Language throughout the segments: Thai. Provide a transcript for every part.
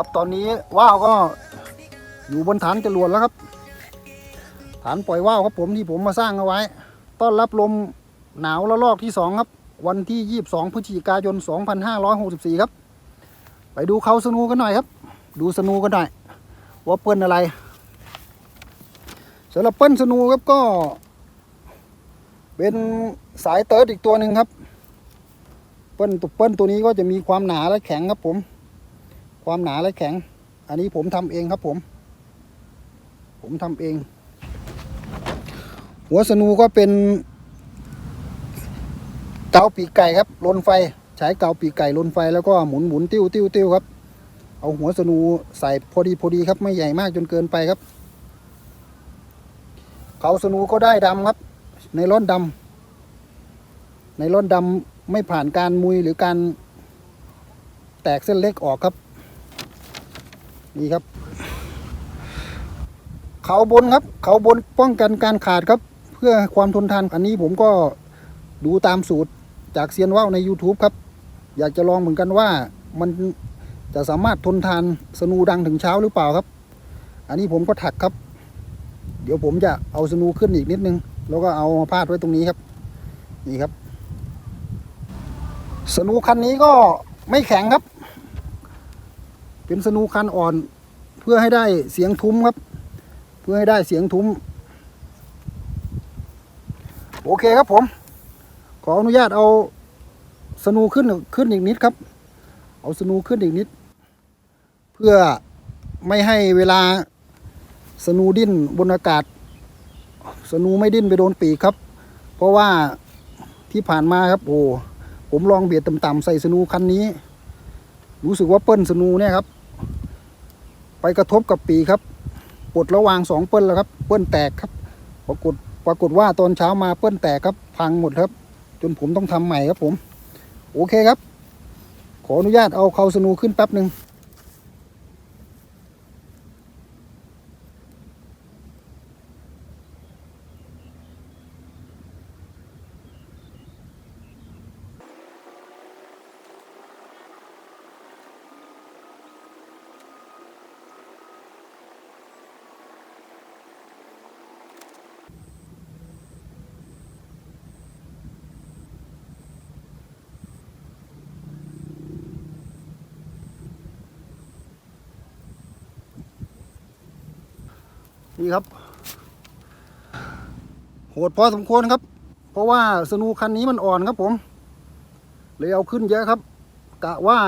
ครับตอนนี้ว่าวก็อยู่บนฐานจรวดแล้วครับ ฐานปล่อยว่าวครับผมที่ผมมาสร้างเอาไว้ ต้อนรับลมหนาวระลอกที่สองครับ วันที่22พฤศจิกายน2564ครับ ไปดูเขาสนูกันหน่อยครับ ดูสนูกันหน่อยว่าเปิ้ลอะไรสำหรับเปิ้ลสนูครับก็ เป็นสายเติร์ดอีกตัวหนึ่งครับ เปิ้ลตุกเปิ้ลตัวนี้ก็จะมีความหนาและแข็งครับผม ความหนาและแข็ง อันนี้ผมทำเองครับผม ผมทำเอง หัวสนูก็เป็นเกาปีกไก่ครับลนไฟใช้เกาปีกไก่ลนไฟแล้วก็หมุนหมุนติ้วติ้วติ้วครับ เอาหัวสนูใส่พอดีพอดีครับไม่ใหญ่มากจนเกินไปครับ เขาสนูก็ได้ดำครับ ในร่อนดำในร่อนดำไม่ผ่านการมุยหรือการแตกเส้นเล็กออกครับ นี่ครับ เขาบนครับ เขาบนป้องกันการขาดครับ เพื่อความทนทานอันนี้ผมก็ดูตามสูตรจากเซียนว่าวใน YouTube ครับ อยากจะลองเหมือนกันว่ามันจะสามารถทนทานสนูดังถึงเช้าหรือเปล่าครับ อันนี้ผมก็ถักครับ เดี๋ยวผมจะเอาสนูขึ้นอีกนิดนึง แล้วก็เอามาพาดไว้ตรงนี้ครับ นี่ครับ สนูคันนี้ก็ไม่แข็งครับ เป็นสนูคันอ่อน เพื่อให้ได้เสียงทุ้มครับ เพื่อให้ได้เสียงทุ้ม โอเคครับผม ขออนุญาตเอาสนูขึ้นขึ้นอีกนิดครับ เอาสนูขึ้นอีกนิด เพื่อไม่ให้เวลาสนูดิ้นบนอากาศ สนูไม่ดิ้นไปโดนปีกครับ เพราะว่าที่ผ่านมาครับโอ้ผมลองเบียดต่ำๆใส่สนูคันนี้ รู้สึกว่าเปิ้ลสนูเนี่ยครับ ไปกระทบกับปีครับปลดระหวางสองเปิ้ลแล้วครับ เปิ้ลแตกครับปรากฏปรากฏว่าตอนเช้ามาเปิ้ลแตกครับ พังหมดครับ จนผมต้องทำใหม่ครับผม โอเคครับ ขออนุญาตเอาเขาสนูขึ้นแป๊บหนึ่ง นี่ครับ โหดพอสมควรครับ เพราะว่าสนูคันนี้มันอ่อนครับผม เลยเอาขึ้นเยอะครับ กะว่า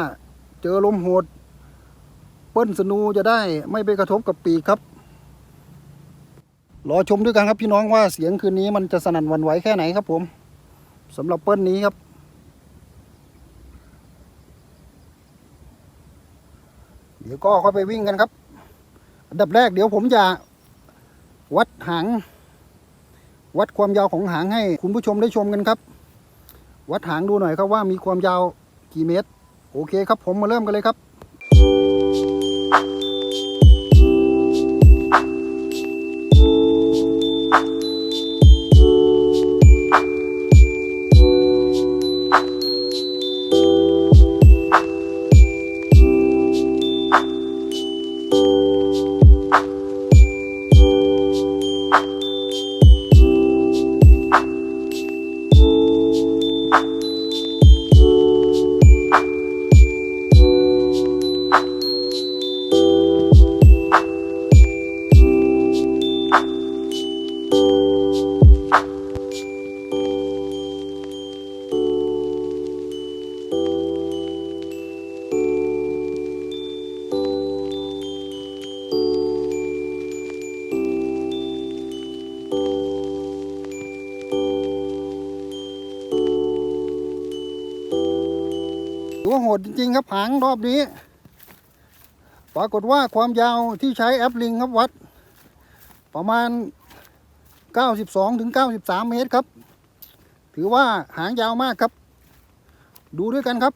เจอลมโหด เปิ้ลสนูจะได้ไม่ไปกระทบกับปีกครับ รอชมด้วยกันครับพี่น้องว่าเสียงคืนนี้มันจะสนั่นวันไหวแค่ไหนครับผมสำหรับเปิ้ลนี้ครับเดี๋ยวก็ค่อยไปวิ่งกันครับ อันดับแรกเดี๋ยวผมจะ วัดหางวัดความยาวของหางให้คุณผู้ชมได้ชมกันครับ วัดหางดูหน่อยครับว่ามีความยาวกี่เมตร โอเคครับผมมาเริ่มกันเลยครับ ดจริงๆครับหางรอบนี้ ปรากฏว่าความยาวที่ใช้แอปลิงครับวัด ประมาณ 92ถึง93 เมตรครับ ถือว่าหางยาวมากครับ ดูด้วยกันครับ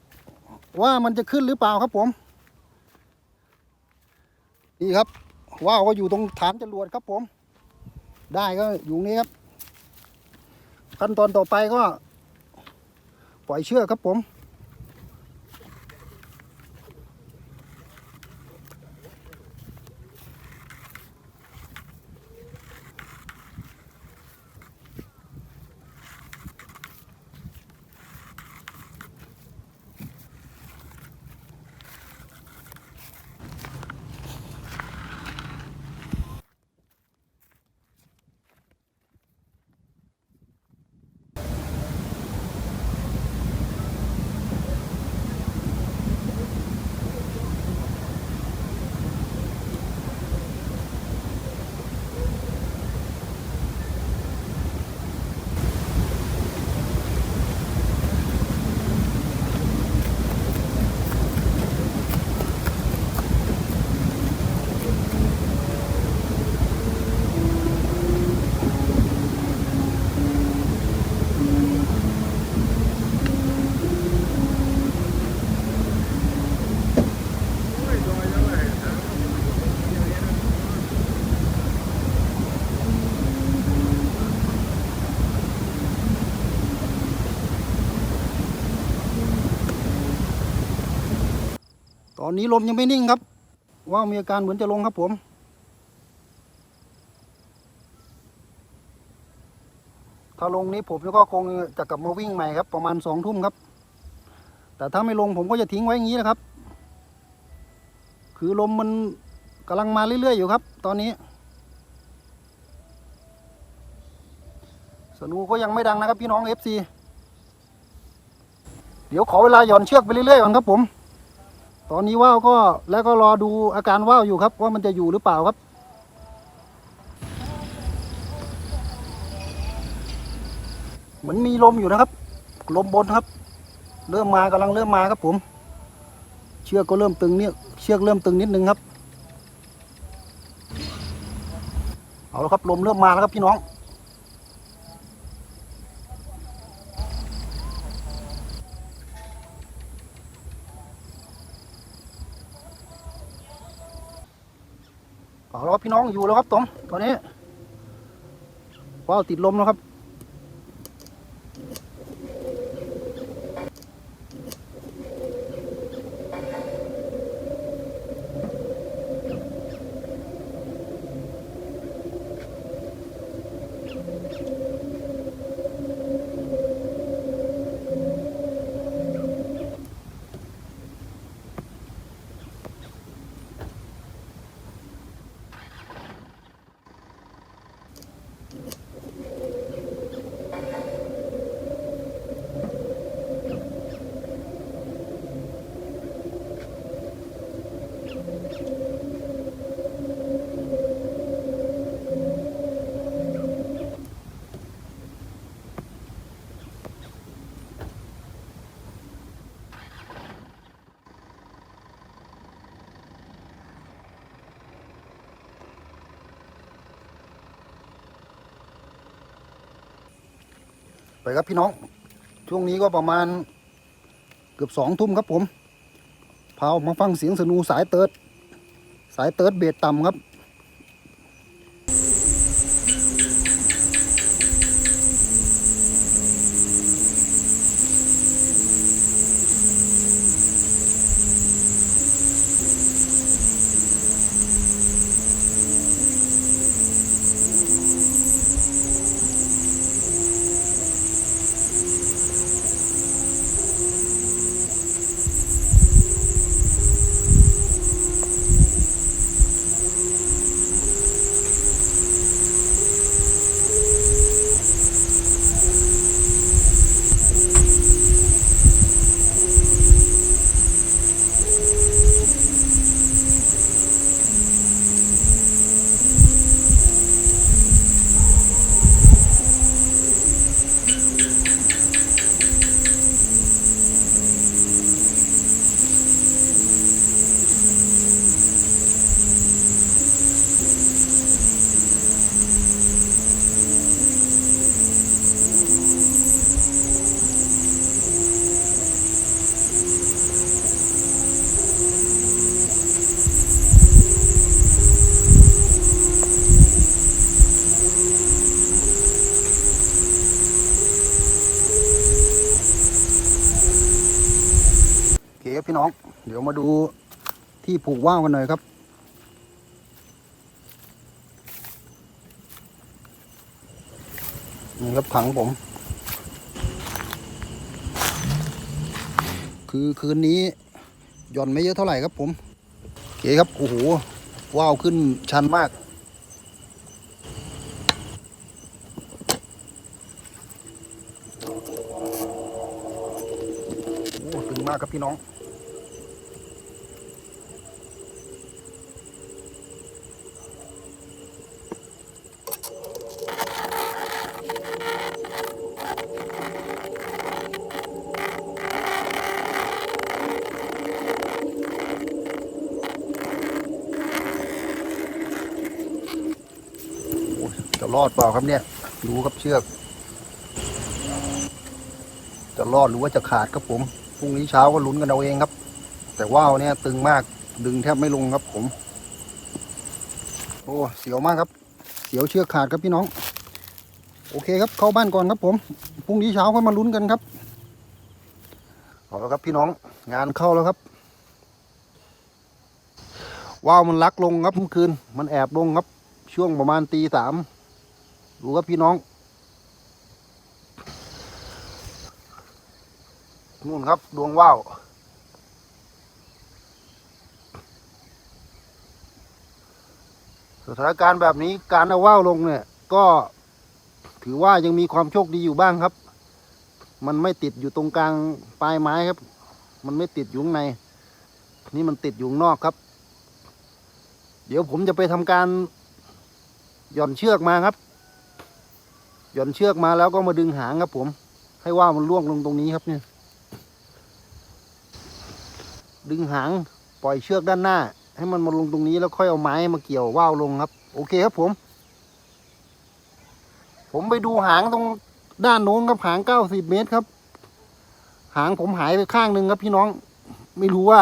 ว่ามันจะขึ้นหรือเปล่าครับผม นี่ครับว่าวก็อยู่ตรงฐานจรวดครับผม ได้ก็อยู่นี้ครับ ขั้นตอนต่อไปก็ ปล่อยเชือกครับผม อนนี้ลมยังไม่นิ่งครับ ว่ามีอาการเหมือนจะลงครับผมถ้าลงนี้ผมก็คงจะกลับมาวิ่งใหม่ครับประมาณสองทุ่มครับ แต่ถ้าไม่ลงผมก็จะทิ้งไว้อย่างนี้นะครับ คือลมมันกำลังมาเรื่อยๆอยู่ครับ ตอนนี้ สนูก็ยังไม่ดังนะครับพี่น้อง FC เดี๋ยวขอเวลาหย่อนเชือกไปเรื่อยๆก่อนครับผม ตอนนี้ว่าวก็แล้วก็รอดูอาการว่าวอยู่ครับ ว่ามันจะอยู่หรือเปล่าครับ เหมือนมีลมอยู่นะครับ ลมบนครับ เริ่มมากำลังเริ่มมาครับผม เชือกก็เริ่มตึงเนี่ยเชือกเริ่มตึงนิดนึงครับ เอาละครับลมเริ่มมาแล้วครับพี่น้อง พี่น้องอยู่แล้วครับผมตอนนี้ว้าวติดลมแล้วครับ ไปครับพี่น้อง ช่วงนี้ก็ประมาณเกือบสองทุ่มครับผมพาออกมาฟังเสียงสนูสายเติร์ดสายเติร์ดเบสต่ำครับ พี่น้อง เดี๋ยวมาดูที่ผูกว่าวกันหน่อยครับ นี่ครับถังผม คือคืนนี้หย่อนไม่เยอะเท่าไหร่ครับผมโอเคครับ โอ้โหว่าวขึ้นชันมากโอ้ตึงมากครับพี่น้อง รอดเปล่าครับเนี่ย ดูครับเชือก จะรอดหรือว่าจะขาดครับผม พรุ่งนี้เช้าก็ลุ้นกันเอาเองครับ แต่ว่าวเนี่ยตึงมาก ดึงแทบไม่ลงครับผม โอ้ เสียวมากครับ เสียวเชือกขาดครับพี่น้อง โอเคครับ เข้าบ้านก่อนครับผม พรุ่งนี้เช้าค่อยมาลุ้นกันครับเอาแล้วครับพี่น้อง งานเข้าแล้วครับว่าวมันลักลงครับเมื่อคืน มันแอบลงครับ ช่วงประมาณตีสาม ดูครับพี่น้องนู่นครับ ดวงว่าวสถานการณ์แบบนี้การเอาว่าวลงเนี่ย ก็ถือว่ายังมีความโชคดีอยู่บ้างครับ มันไม่ติดอยู่ตรงกลางปลายไม้ครับ มันไม่ติดอยู่ข้างใน นี่มันติดอยู่ข้างนอกครับ เดี๋ยวผมจะไปทำการหย่อนเชือกมาครับ หย่อนเชือกมาแล้วก็มาดึงหางครับผม ให้ว่าวมันล่วงลงตรงนี้ครับเนี่ย ดึงหางปล่อยเชือกด้านหน้า ให้มันมาลงตรงนี้แล้วค่อยเอาไม้มาเกี่ยวว่าวลงครับ โอเคครับผม ผมไปดูหางตรงด้านโน้นครับหางเก้าสิบเมตรครับ หางผมหายไปข้างหนึ่งครับพี่น้อง ไม่รู้ว่า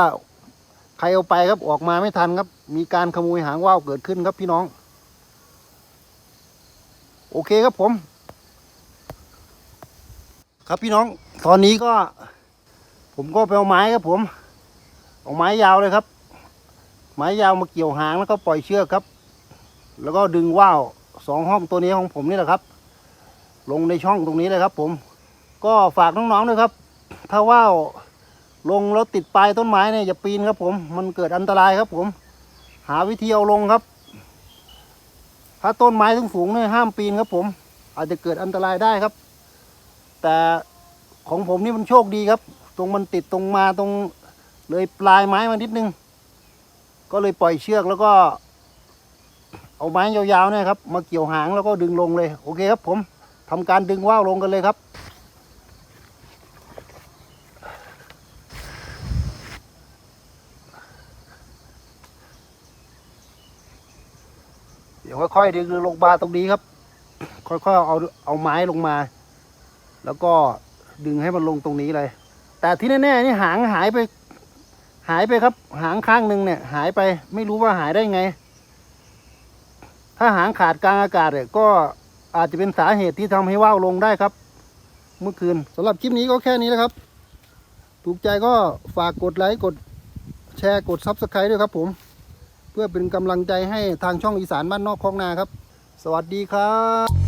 ใครเอาไปครับออกมาไม่ทันครับ มีการขโมยหางว่าวเกิดขึ้นครับพี่น้อง โอเคครับผม ครับพี่น้องตอนนี้ก็ ผมก็ไปเอาไม้ครับ ผมเอาไม้ยาวเลยครับ ไม้ยาวมาเกี่ยวหางแล้วก็ปล่อยเชือกครับ แล้วก็ดึงว่าวสองห้องตัวนี้ของผมนี่แหละครับ ลงในช่องตรงนี้เลยครับ ผม ก็ฝากน้องๆด้วยครับ ถ้าว่าวลงแล้วติดปลายต้นไม้เนี่ยอย่าปีนครับ ผม มันเกิดอันตรายครับ ผม หาวิธีเอาลงครับ ถ้าต้นไม้สูงๆเนี่ยห้ามปีนครับ ผม อาจจะเกิดอันตรายได้ครับ แต่ของผมนี่มันโชคดีครับ ตรงมันติดตรงมาตรงเลยปลายไม้มานิดนึง ก็เลยปล่อยเชือกแล้วก็ เอาไม้ยาวๆเนี่ยครับ มาเกี่ยวหางแล้วก็ดึงลงเลย โอเคครับ ผมทำการดึงว่าวลงกันเลยครับเดี๋ยวค่อยๆดึงลงมาตรงนี้ครับ ค่อยๆเอาเอาไม้ลงมา แล้วก็ดึงให้มันลงตรงนี้เลย แต่ที่แน่ๆนี่หางหายไป หายไปครับ หางข้างหนึ่งเนี่ย หายไปไม่รู้ว่าหายได้ไง ถ้าหางขาดกลางอากาศเนี่ยก็อาจจะเป็นสาเหตุที่ทำให้ว่าวลงได้ครับ เมื่อคืนสำหรับคลิปนี้ก็แค่นี้แล้วครับ ถูกใจก็ฝากกดไลค์กดแชร์กดซับสไครต์ด้วยครับผม เพื่อเป็นกำลังใจให้ทางช่องอีสานบ้านนอกคลองนาครับ สวัสดีครับ